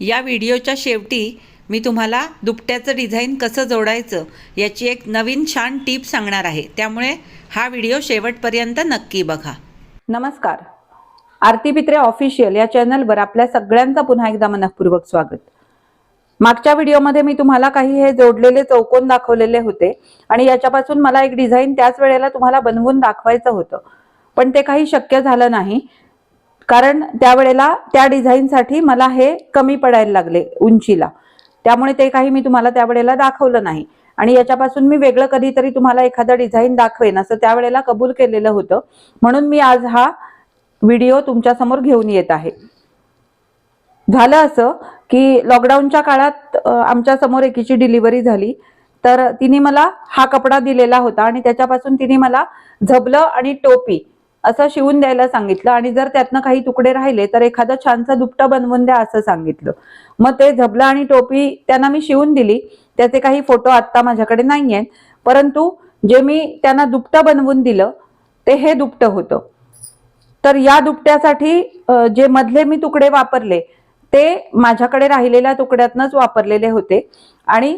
या व्हिडिओच्या शेवटी मी तुम्हाला दुपट्याचं डिझाईन कसं जोडायचं याची एक नवीन छान टीप सांगणार आहे. त्यामुळे हा व्हिडिओ शेवटपर्यंत नक्की बघा. नमस्कार. आरती पित्रे ऑफिशियल या चॅनलवर आपल्या सगळ्यांचं पुन्हा एकदा मनपूर्वक स्वागत. मागच्या व्हिडिओमध्ये मी तुम्हाला काही हे जोडलेले चौकोन दाखवलेले होते आणि याच्यापासून मला एक डिझाईन त्याच वेळेला तुम्हाला बनवून दाखवायचं होतं. पण ते काही शक्य झालं नाही. कारण त्यावेळेला त्या डिझाईनसाठी मला हे कमी पडायला लागले उंचीला. त्यामुळे ते काही मी तुम्हाला त्यावेळेला दाखवलं नाही. आणि याच्यापासून मी वेगळं कधीतरी तुम्हाला एखादं डिझाईन दाखवेन असं त्यावेळेला कबूल केलेलं होतं. म्हणून मी आज हा व्हिडिओ तुमच्यासमोर घेऊन येत आहे. झालं असं की लॉकडाऊनच्या काळात आमच्यासमोर आमच्यासमोर एकीची डिलिव्हरी झाली. तर तिने मला हा कपडा दिलेला होता आणि त्याच्यापासून तिने मला झबलं आणि टोपी असं शिवून द्यायला सांगितलं. आणि जर त्यातनं काही तुकडे राहिले तर एखादं छानसं दुपटं बनवून द्या असं सांगितलं. मग ते झबलं आणि टोपी त्यांना मी शिवून दिली. त्याचे काही फोटो आत्ता माझ्याकडे नाही आहेत परंतु जे मी त्यांना दुपटं बनवून दिलं ते हे दुपटं होतं. तर या दुपट्यासाठी जे मधले मी तुकडे वापरले ते माझ्याकडे राहिलेल्या तुकड्यातनच वापरलेले होते. आणि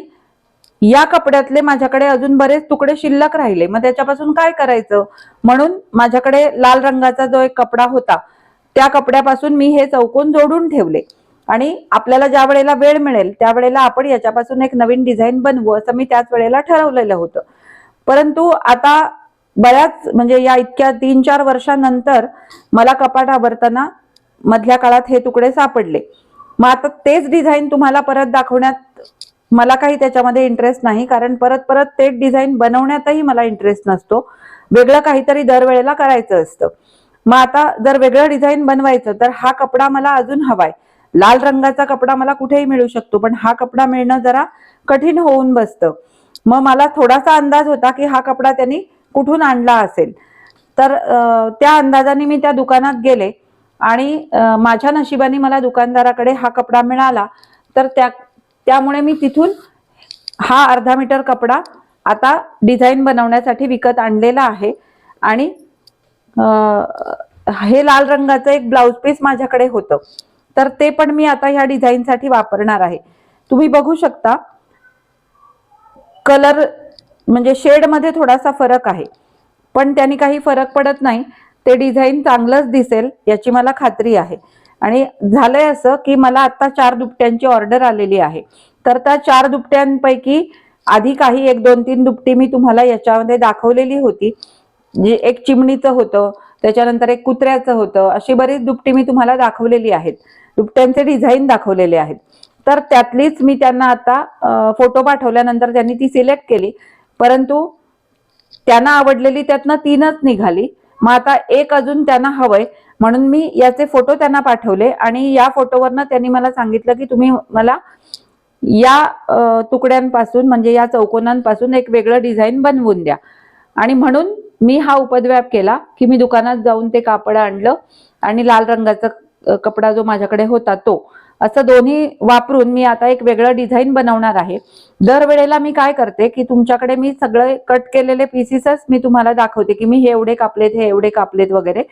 या कपड्यातले माझ्याकडे अजून बरेच तुकडे शिल्लक राहिले. मग त्याच्यापासून काय करायचं? म्हणून माझ्याकडे लाल रंगाचा जो एक कपडा होता त्या कपड्यापासून मी हे चौकोन जोडून ठेवले. आणि आपल्याला ज्या वेळेला वेळ मिळेल त्यावेळेला आपण याच्यापासून एक नवीन डिझाईन बनवू असं मी त्याच वेळेला ठरवलेलं होतं. परंतु आता बऱ्याच म्हणजे या इतक्या तीन चार वर्षानंतर मला कपाट आवरताना मधल्या काळात हे तुकडे सापडले. मग आता तेच डिझाईन तुम्हाला परत दाखवण्यात मला काही त्याच्यामध्ये इंटरेस्ट नाही कारण परत परत तेच डिझाईन बनवण्यातही मला इंटरेस्ट नसतो. वेगळं काहीतरी दरवेळेला करायचं असतं. मग आता जर वेगळं डिझाईन बनवायचं तर हा कपडा मला अजून हवाय. लाल रंगाचा कपडा मला कुठेही मिळू शकतो पण हा कपडा मिळणं जरा कठीण होऊन बसतं. मग मला थोडासा अंदाज होता की हा कपडा त्यांनी कुठून आणला असेल. तर त्या अंदाजाने मी त्या दुकानात गेले आणि माझ्या नशिबाने मला दुकानदाराकडे हा कपडा मिळाला. तर त्या त्यामुळे मी तिथून हा अर्धा मीटर कपडा आता डिझाईन बनवण्यासाठी विकत आणलेला आहे. आणि हे लाल रंगाचं एक ब्लाउज पीस माझ्याकडे होतं. तर ते पण मी आता ह्या डिझाईनसाठी वापरणार आहे. तुम्ही बघू शकता कलर म्हणजे शेडमध्ये थोडासा फरक आहे. पण त्यांनी काही फरक पडत नाही. ते डिझाईन चांगलंच दिसेल याची मला खात्री आहे. आणि झालंय असं की मला आता चार दुपट्यांची ऑर्डर आलेली आहे. तर त्या चार दुपट्यांपैकी आधी काही एक दोन तीन दुपटी मी तुम्हाला याच्यामध्ये दाखवलेली होती. जे एक चिमणीचं होतं त्याच्यानंतर एक कुत्र्याचं होतं अशी बरीच दुपटी मी तुम्हाला दाखवलेली आहेत. दुपट्यांचे डिझाईन दाखवलेले आहेत. तर त्यातलीच मी त्यांना आता फोटो पाठवल्यानंतर त्यांनी ती सिलेक्ट केली. परंतु त्यांना आवडलेली त्यातनं तीनच निघाली. मग आता एक अजून त्यांना हवंय. म्हणून मी याचे फोटो त्यांना पाठवले आणि या फोटोवरनं त्यांनी मला सांगितलं की तुम्ही मला या तुकड्यांपासून म्हणजे या चौकोनांपासून एक वेगळं डिझाईन बनवून द्या. आणि म्हणून मी हा उपद्व्याप केला की मी दुकानात जाऊन ते कापड आणलं आणि लाल रंगाचा कपडा जो माझ्याकडे होता तो असं दोन्ही वापरून मी आता एक वेगळं डिझाईन बनवणार आहे. दरवेळेला मी काय करते की तुमच्याकडे मी सगळे कट केलेले पीसेसच मी तुम्हाला दाखवते की मी हे एवढे कापलेत हे एवढे कापलेत वगैरे.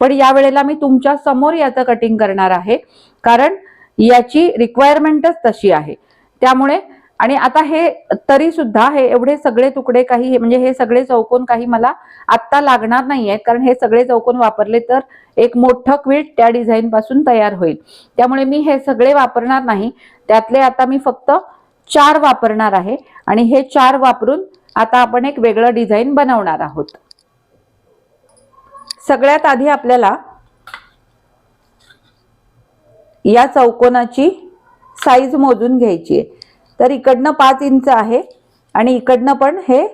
पण या वेळेला मी तुमच्यासमोर याचं कटिंग करणार आहे. कारण याची रिक्वायरमेंटच तशी आहे. त्यामुळे आणि आता हे तरी सुद्धा हे एवढे सगळे तुकडे काही म्हणजे हे सगळे चौकोन काही मला आत्ता लागणार नाही आहेत कारण हे सगळे चौकोन वापरले तर एक मोठं क्विट त्या डिझाईन पासून तयार होईल. त्यामुळे मी हे सगळे वापरणार नाही. त्यातले आता मी फक्त चार वापरणार आहे आणि हे चार वापरून आता आपण एक वेगळं डिझाईन बनवणार आहोत. सगळ्यात आधी आपल्याला या चौकोनाची साईज मोजून घ्यायची आहे. तर इकडनं पाच इंच आहे आणि इकडनं पण हे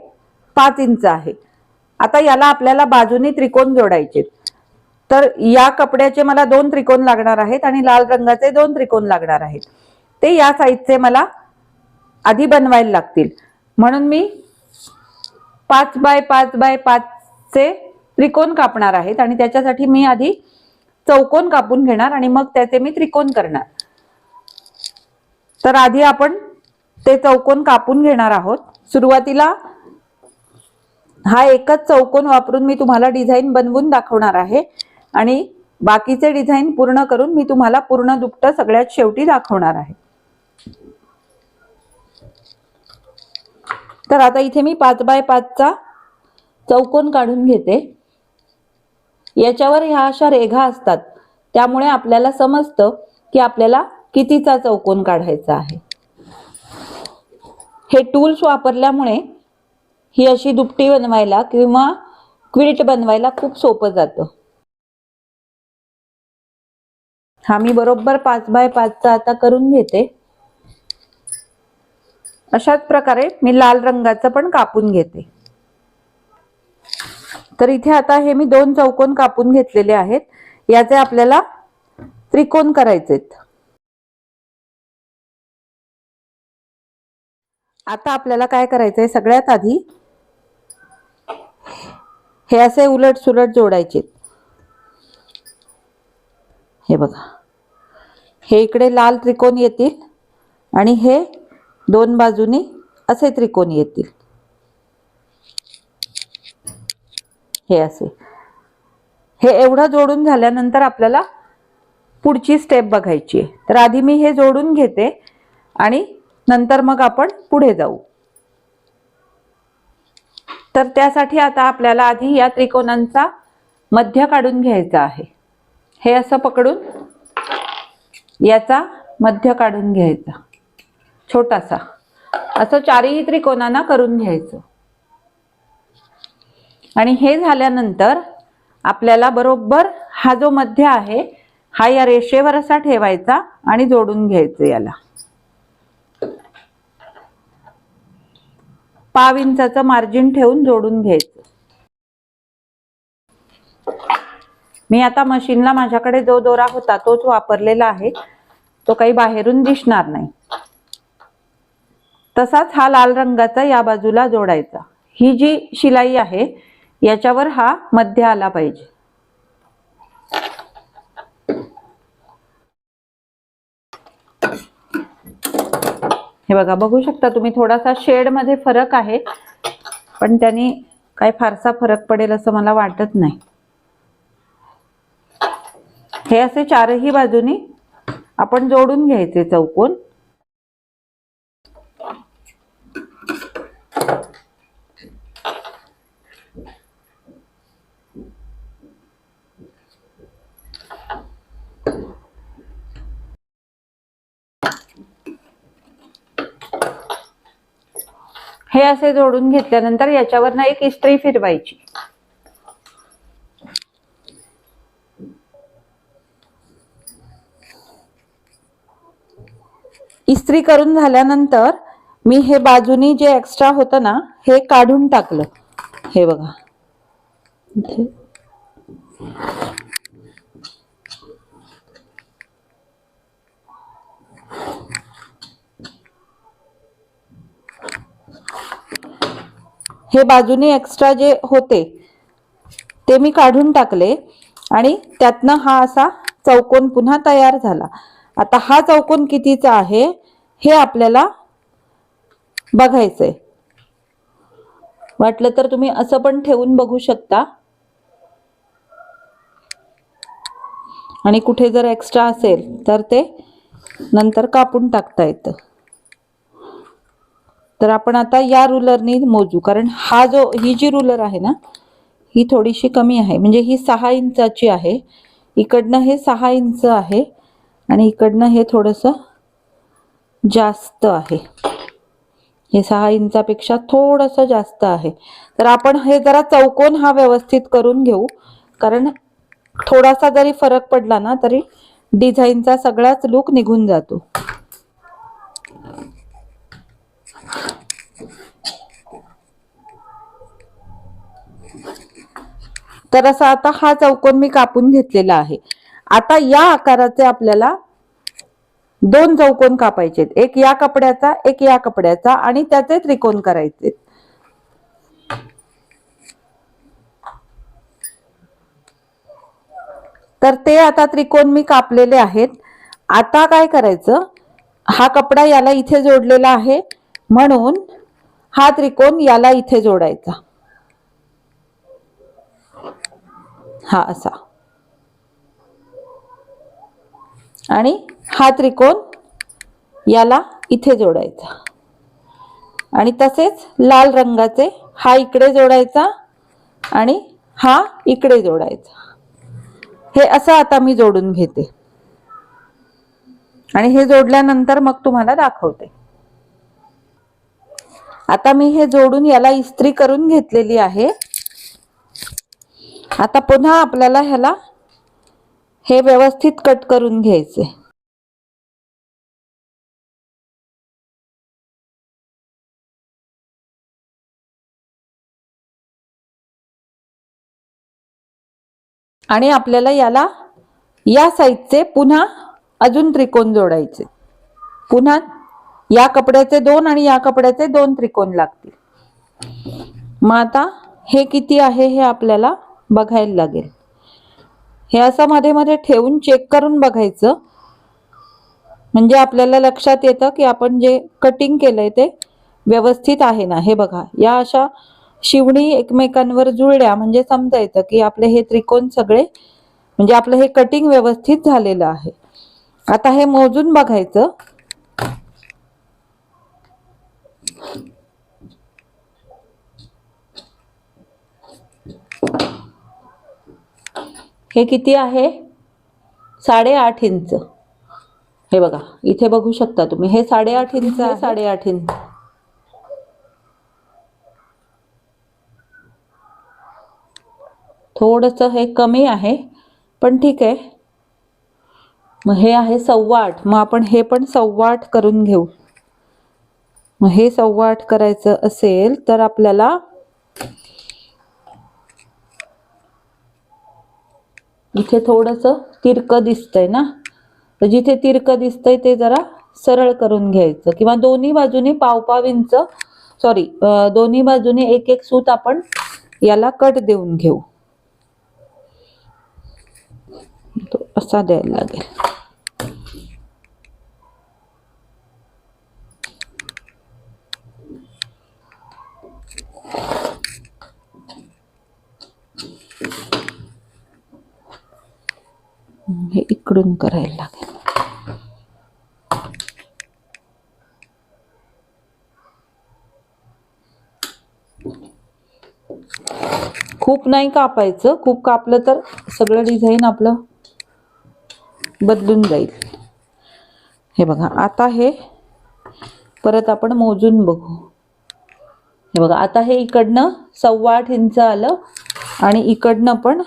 पाच इंच आहे. आता याला आपल्याला बाजूनी त्रिकोण जोडायचे तर या कपड्याचे मला दोन त्रिकोण लागणार आहेत आणि लाल रंगाचे दोन त्रिकोण लागणार आहेत. ते या साईजचे मला आधी बनवायला लागतील. म्हणून मी पाच बाय पाच बाय पाचचे त्रिकोण कापणार आहेत आणि त्याच्यासाठी मी आधी चौकोन कापून घेणार आणि मग त्याचे मी त्रिकोण करणार. तर आधी आपण ते चौकोन कापून घेणार आहोत. सुरुवातीला हा एकच चौकोन वापरून मी तुम्हाला डिझाईन बनवून दाखवणार आहे. आणि बाकीचे डिझाईन पूर्ण करून मी तुम्हाला पूर्ण दुपटं सगळ्यात शेवटी दाखवणार आहे. तर आता इथे मी पाच बाय पाचचा चौकोन काढून घेते. याच्यावर ह्या अशा रेघा असतात. त्यामुळे आपल्याला समजतं की आपल्याला कितीचा चौकोन काढायचा आहे. हे टूल्स वापरल्यामुळे ही अशी दुपटी बनवायला किंवा क्विल्ट बनवायला खूप सोपं जातं. हा मी बरोबर पाच बाय पाचचा आता करून घेते. अशाच प्रकारे मी लाल रंगाचं पण कापून घेते. तर इथे आता हे मी दोन चौकोन कापून घेतलेले आहेत. याचे आपल्याला त्रिकोण करायचेत. आता आपल्याला काय करायचं आहे सगळ्यात आधी हे असे उलट सुलट जोडायचे. हे बघा. हे इकडे लाल त्रिकोण येतील आणि हे दोन बाजूनी असे त्रिकोण येतील. हे असे. हे एवढं जोडून झाल्यानंतर आपल्याला पुढची स्टेप बघायची आहे. तर आधी मी हे जोडून घेते आणि नंतर मग आपण पुढे जाऊ. तर त्यासाठी आता आपल्याला आधी या त्रिकोणांचा मध्य काढून घ्यायचा आहे. हे असं पकडून याचा मध्य काढून घ्यायचा. छोटासा. असं चारही त्रिकोणांना करून घ्यायचं. आणि हे झाल्यानंतर आपल्याला बरोबर हा जो मध्य आहे हा या रेषेवर असा ठेवायचा आणि जोडून घ्यायचं याला. पाव इंचाचं मार्जिन ठेवून जोडून घ्यायचं. मी आता मशीनला माझ्याकडे जो दोरा होता तोच वापरलेला आहे. तो काही बाहेरून दिसणार नाही. तसाच हा लाल रंगाचा या बाजूला जोडायचा. ही जी शिलाई आहे याच्यावर हा मध्य आला पाहिजे. हे बघा बघू शकता तुम्ही थोडासा शेडमध्ये फरक आहे पण त्यांनी काही फारसा फरक पडेल असं मला वाटत नाही. हे असे चारही बाजूनी आपण जोडून घ्यायचे चौकोन. हे असे जोडून घेतल्यानंतर याच्यावर ना एक इस्त्री फिरवायची. इस्त्री करून झाल्यानंतर मी हे बाजूनी जे एक्स्ट्रा होतं ना हे काढून टाकलं. हे बघा. हे बाजूने एक्स्ट्रा जे होते ते मी काढून टाकले आणि त्यातनं हा असा चौकोन पुन्हा तयार झाला. आता हा चौकोन कितीचा आहे हे आपल्याला बघायचंय. वाटलं तर तुम्ही असं पण ठेवून बघू शकता. आणि कुठे जर एक्स्ट्रा असेल तर ते नंतर कापून टाकता येतं. तर आपण आता या रुलरनी मोजू. कारण हा जो ही जी रुलर आहे ना ही थोडीशी कमी आहे. म्हणजे ही सहा इंचाची आहे. इकडनं हे सहा इंच आहे आणि इकडनं हे थोडंसं जास्त आहे. हे सहा इंचापेक्षा थोडंसं जास्त आहे. तर आपण हे जरा चौकोन हा व्यवस्थित करून घेऊ. कारण थोडासा जरी फरक पडला ना तरी डिझाईनचा सगळाच लुक निघून जातो. तर असा आता हा चौकोन मी कापून घेतलेला आहे. आता या आकाराचे आपल्याला दोन चौकोन कापायचे एक या कपड्याचा एक या कपड्याचा आणि त्याचे त्रिकोण करायचे तर ते आता त्रिकोण मी कापलेले आहेत. आता काय करायचं? हा कपडा याला इथे जोडलेला आहे. म्हणून हा त्रिकोण याला इथे जोडायचा. हा असा. आणि हा त्रिकोण याला इथे जोडायचा. आणि तसेच लाल रंगाचे हा इकडे जोडायचा आणि हा इकडे जोडायचा. हे असं आता मी जोडून घेते. आणि हे जोडल्यानंतर मग तुम्हाला दाखवते. आता मी हे जोडून याला इस्त्री करून घेतलेली आहे. आता पुन्हा आपल्याला ह्याला हे व्यवस्थित कट करून घ्यायचे. आणि आपल्याला याला या साईजचे पुन्हा अजून त्रिकोण जोडायचे. पुन्हा या कपड्याचे दोन आणि या कपड्याचे दोन त्रिकोण लागतील. मग आता हे किती आहे हे आपल्याला बघायला लागेल. हे असं मध्ये मध्ये ठेवून चेक करून बघायचं. म्हणजे आपल्याला लक्षात येतं की आपण जे कटिंग केलंय ते व्यवस्थित आहे ना. हे बघा या अशा शिवणी एकमेकांवर जुळल्या म्हणजे समजा येतं की आपले हे त्रिकोण सगळे म्हणजे आपलं हे कटिंग व्यवस्थित झालेलं आहे. आता हे मोजून बघायचं. हे किती आहे? साडेआठ इंच. हे बघा इथे बघू शकता तुम्ही. हे साडेआठ इंच आहे. साडेआठ इंच. थोडस हे कमी आहे पण ठीक आहे. मग हे आहे सव्वा आठ मग आपण हे पण सव्वा आठ करून घेऊ. मग हे सव्वा आठ करायचं असेल तर आपल्याला इथे थोडंसं तिरकं दिसतंय ना? तर जिथे तिरकं दिसतंय ते जरा सरळ करून घ्यायचं. किंवा दोन्ही बाजूनी पावपाव इंच सॉरी दोन्ही बाजूने एक एक सूत आपण याला कट देऊन घेऊ. असा द्यायला लागेल हे इकडून करायला लागेल. खूप नाही कापायचं खूप कापलं तर सगळं डिझाईन आपलं बदलून जाईल. हे बघा आता हे परत आपण मोजून बघू. हे बघा आता हे इकडनं सव्वा आठ इंच आलं आणि इकडनं पण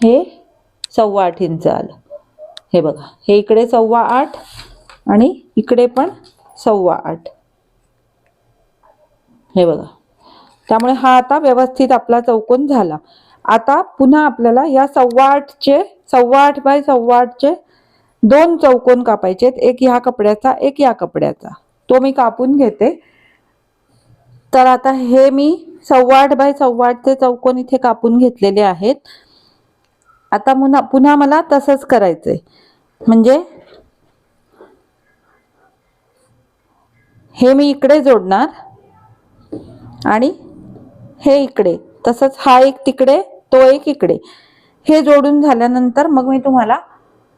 हे सव्वा आठ इंच आलं. हे बघा हे इकडे सव्वा आठ आणि इकडे पण सव्वा आठ. हे बघा. त्यामुळे हा आता व्यवस्थित आपला चौकोन झाला. आता पुन्हा आपल्याला या सव्वा आठचे सव्वा आठ बाय सव्वा आठचे दोन चौकोन कापायचे एक ह्या कपड्याचा एक या कपड्याचा. तो मी कापून घेते. तर आता हे मी सव्वा आठ बाय सव्वा आठचे चौकोन इथे कापून घेतलेले आहेत. आता पुन्हा पुन्हा मला तसंच करायचंय. म्हणजे हे मी इकडे जोडणार आणि हे इकडे. तसंच हा एक तिकडे तो एक इकडे. हे जोडून झाल्यानंतर मग मी तुम्हाला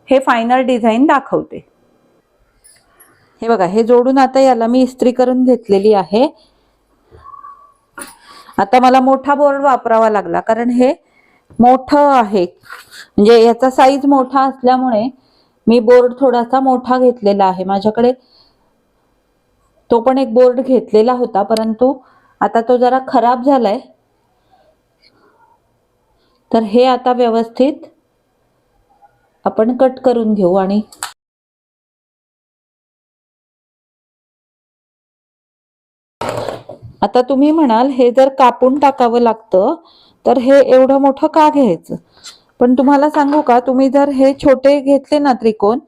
हे फायनल डिझाईन दाखवते. हे बघा हे जोडून आता याला मी इस्त्री करून घेतलेली आहे. आता मला मोठा बोर्ड वापरावा लागला कारण हे मोठं आहे. म्हणजे याचा साईज मोठा असल्यामुळे मी बोर्ड थोडासा मोठा घेतलेला आहे. माझ्याकडे तो पण एक बोर्ड घेतलेला होता परंतु आता तो जरा खराब झालाय. तर हे आता व्यवस्थित आपण कट करून घेऊ आणि आता तुम्ही म्हणाल हे जर कापून टाकावं लागतं तर हे एवढं मोठं का घ्यायचं? पण तुम्हाला सांगू का तुम्ही जर हे छोटे घेतले ना त्रिकोण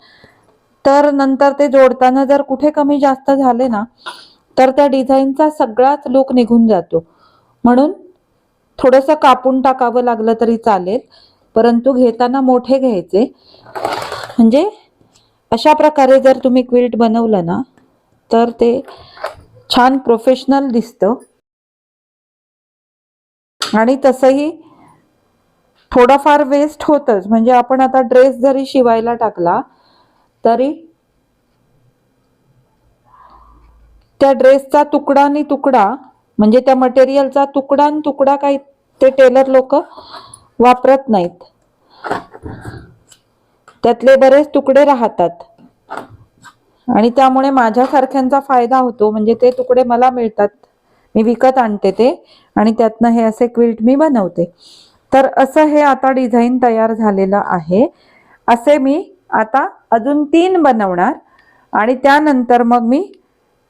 तर नंतर ते जोडताना जर कुठे कमी जास्त झाले ना तर त्या डिझाईनचा सगळाच लुक निघून जातो. म्हणून थोडंसं कापून टाकावं लागलं तरी चालेल परंतु घेताना मोठे घ्यायचे. म्हणजे अशा प्रकारे जर तुम्ही क्विल्ट बनवलं ना तर ते छान प्रोफेशनल दिसतं. आणि तसंही थोडाफार वेस्ट होतच. म्हणजे आपण आता ड्रेस जरी शिवायला टाकला तरी त्या ड्रेसचा तुकडा आणि तुकडा म्हणजे त्या मटेरियलचा तुकडा आणि तुकडा काही ते टेलर लोक वापरत नाहीत. त्यातले बरेच तुकडे राहतात. आणि त्यामुळे माझ्यासारख्यांचा फायदा होतो. म्हणजे ते तुकडे मला मिळतात. मी विकत आणते ते आणि त्यातनं हे असे क्विल्ट मी बनवते. तर असं हे आता डिझाईन तयार झालेलं आहे. असे मी आता अजून तीन बनवणार आणि त्यानंतर मग मी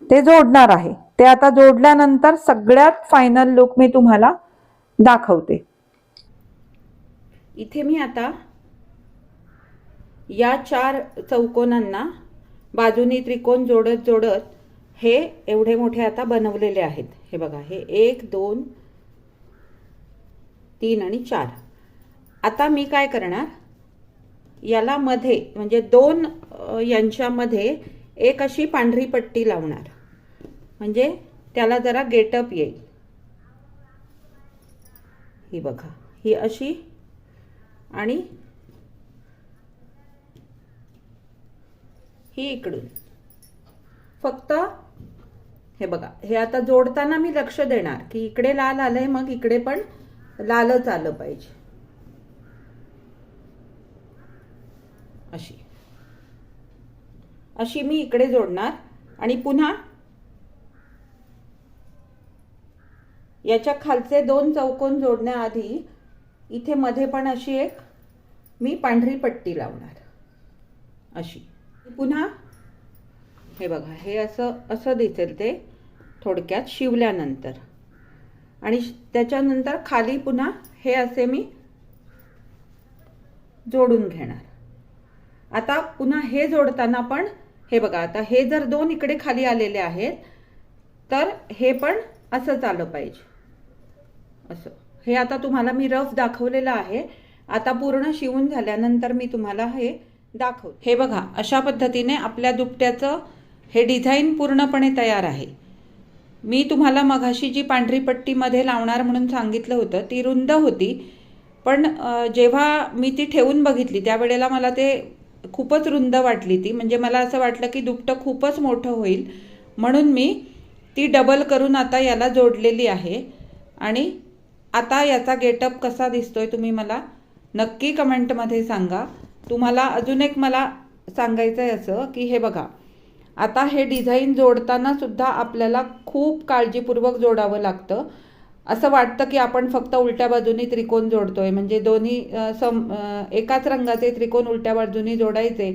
ते जोडणार आहे. ते आता जोडल्यानंतर सगळ्यात फायनल लुक मी तुम्हाला दाखवते. इथे मी आता या चार चौकोनांना बाजूनी त्रिकोण जोडत जोडत हे एवढे मोठे आता बनवलेले आहेत. हे बघा हे एक दोन तीन आणि चार. आता मी काय करणार? याला मध्ये म्हणजे दोन यांच्यामध्ये एक अशी पांढरी पट्टी लावणार. म्हणजे त्याला जरा गेटअप येईल. ही बघा ही अशी आणि ही इकडून. फक्त हे बघा हे आता जोडताना मी लक्ष देणार की इकडे लाल आलंय मग इकडे पण लालच आलं पाहिजे. अशी. अशी मी इकडे जोडणार आणि पुन्हा याच्या खालचे दोन चौकोन जोडण्याआधी इथे मध्ये पण अशी एक मी पांढरी पट्टी लावणार. अशी. पुन्हा हे बघा हे असं असं दिसेल ते थोडक्यात शिवल्यानंतर. आणि त्याच्यानंतर खाली पुन्हा हे असे मी जोडून घेणार. आता पुन्हा हे जोडताना पण हे बघा आता हे जर दोन इकडे खाली आलेले आहेत तर हे पण असंच आलं पाहिजे. असं. हे आता तुम्हाला मी रफ दाखवलेलं आहे. आता पूर्ण शिवून झाल्यानंतर मी तुम्हाला हे दाखव. हे बघा अशा पद्धतीने आपल्या दुपट्याचं हे डिझाईन पूर्णपणे तयार आहे. मी तुम्हाला मघाशी जी पांढरी पट्टीमध्ये लावणार म्हणून सांगितलं होतं ती रुंद होती. पण जेव्हा मी ती ठेवून बघितली त्यावेळेला मला ते खूपच रुंद वाटली ती. म्हणजे मला असं वाटलं की दुपटं खूपच मोठं होईल. म्हणून मी ती डबल करून आता याला जोडलेली आहे. आणि आता याचा गेटअप कसा दिसतोय तुम्ही मला नक्की कमेंटमध्ये सांगा. तुम्हाला अजून एक मला सांगायचं आहे असं की हे बघा. आता हे डिझाईन जोडताना सुद्धा आपल्याला खूप काळजीपूर्वक जोडावं लागतं. असं वाटतं की आपण फक्त उलट्या बाजूनी त्रिकोण जोडतोय म्हणजे दोन्ही सम एकाच रंगाचे त्रिकोण उलट्या बाजूनी जोडायचे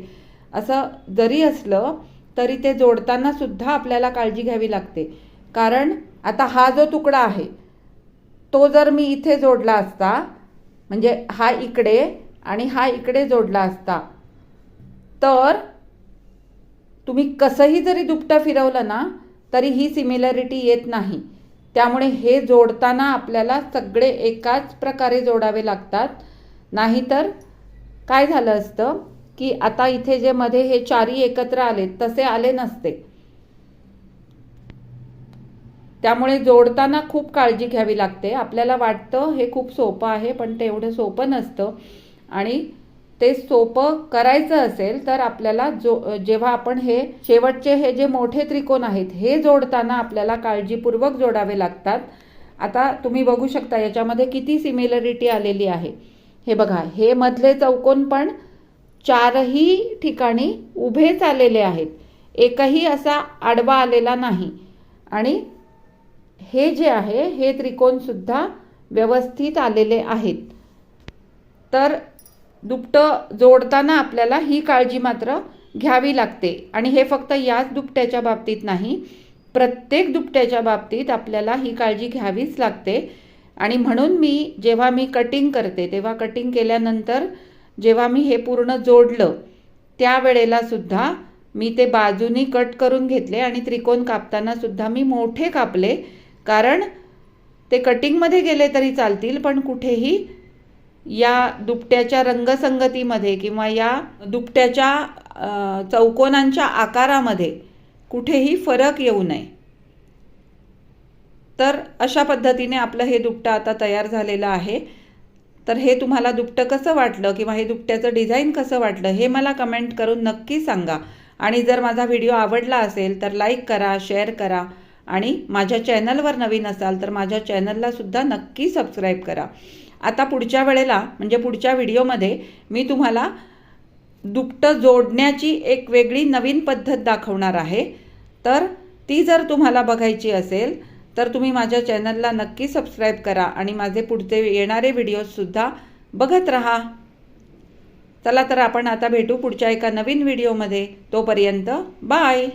असं जरी असलं तरी ते जोडताना सुद्धा आपल्याला काळजी घ्यावी लागते. कारण आता हा जो तुकडा आहे तो जर मी इथे जोडला असता म्हणजे हा इकडे आणि हा इकडे जोडला असता. तर तुम्ही कसंही जरी दुपटा फिरवलं ना तरी ही सिमिलॅरिटी येत नाही. त्यामुळे हे जोडताना आपल्याला सगळे एकाच प्रकारे जोडावे लागतात. नाहीतर काय झालं असतं की आता इथे जे मध्ये हे चारी एकत्र आले तसे आले नसते. त्यामुळे जोडताना खूप काळजी घ्यावी लागते. आपल्याला वाटतं हे खूप सोपं आहे पण ते एवढं सोपं नसतं. आणि ते सोपं करायचं असेल तर आपल्याला जो जेव्हा आपण हे शेवटचे हे जे मोठे त्रिकोण आहेत हे जोडताना आपल्याला काळजीपूर्वक जोडावे लागतात. आता तुम्ही बघू शकता याच्यामध्ये किती सिमिलरिटी आलेली आहे. हे बघा हे मधले चौकोन पण चारही ठिकाणी उभेच आलेले आहेत. एकही असा आडवा आलेला नाही. आणि हे जे आहे हे त्रिकोणसुद्धा व्यवस्थित आलेले आहेत. तर दुपटं जोडताना आपल्याला ही काळजी मात्र घ्यावी लागते. आणि हे फक्त याच दुपट्याच्या बाबतीत नाही प्रत्येक दुपट्याच्या बाबतीत आपल्याला ही काळजी घ्यावीच लागते. आणि म्हणून मी जेव्हा मी कटिंग करते तेव्हा कटिंग केल्यानंतर जेव्हा मी हे पूर्ण जोडलं त्यावेळेला सुद्धा मी ते बाजूनी कट करून घेतले आणि त्रिकोण कापताना सुद्धा मी मोठे कापले. कारण ते कटिंगमध्ये गेले तरी चालतील पण कुठेही या दुपट्याच्या रंगसंगतीमध्ये किंवा या दुपट्याच्या चौकोनांच्या आकारामध्ये कुठेही फरक येऊ नये. तर अशा पद्धतीने आपलं हे दुपटं आता तयार झालेलं आहे. तर हे तुम्हाला दुपटं कसं वाटलं किंवा हे दुपट्याचं डिझाईन कसं वाटलं हे मला कमेंट करून नक्की सांगा. आणि जर माझा व्हिडिओ आवडला असेल तर लाईक करा शेअर करा आणि माझ्या चॅनलवर नवीन असाल तर माझ्या चॅनलला सुद्धा नक्की सबस्क्राईब करा. आता पुढच्या वेळेला म्हणजे पुढच्या व्हिडिओमध्ये मी तुम्हाला दुपटं जोडण्याची एक वेगळी नवीन पद्धत दाखवणार आहे. तर ती जर तुम्हाला बघायची असेल तर तुम्ही माझ्या चॅनलला नक्की सबस्क्राईब करा आणि माझे पुढचे येणारे व्हिडिओजसुद्धा बघत राहा. चला तर आपण आता भेटू पुढच्या एका नवीन व्हिडिओमध्ये. तोपर्यंत बाय!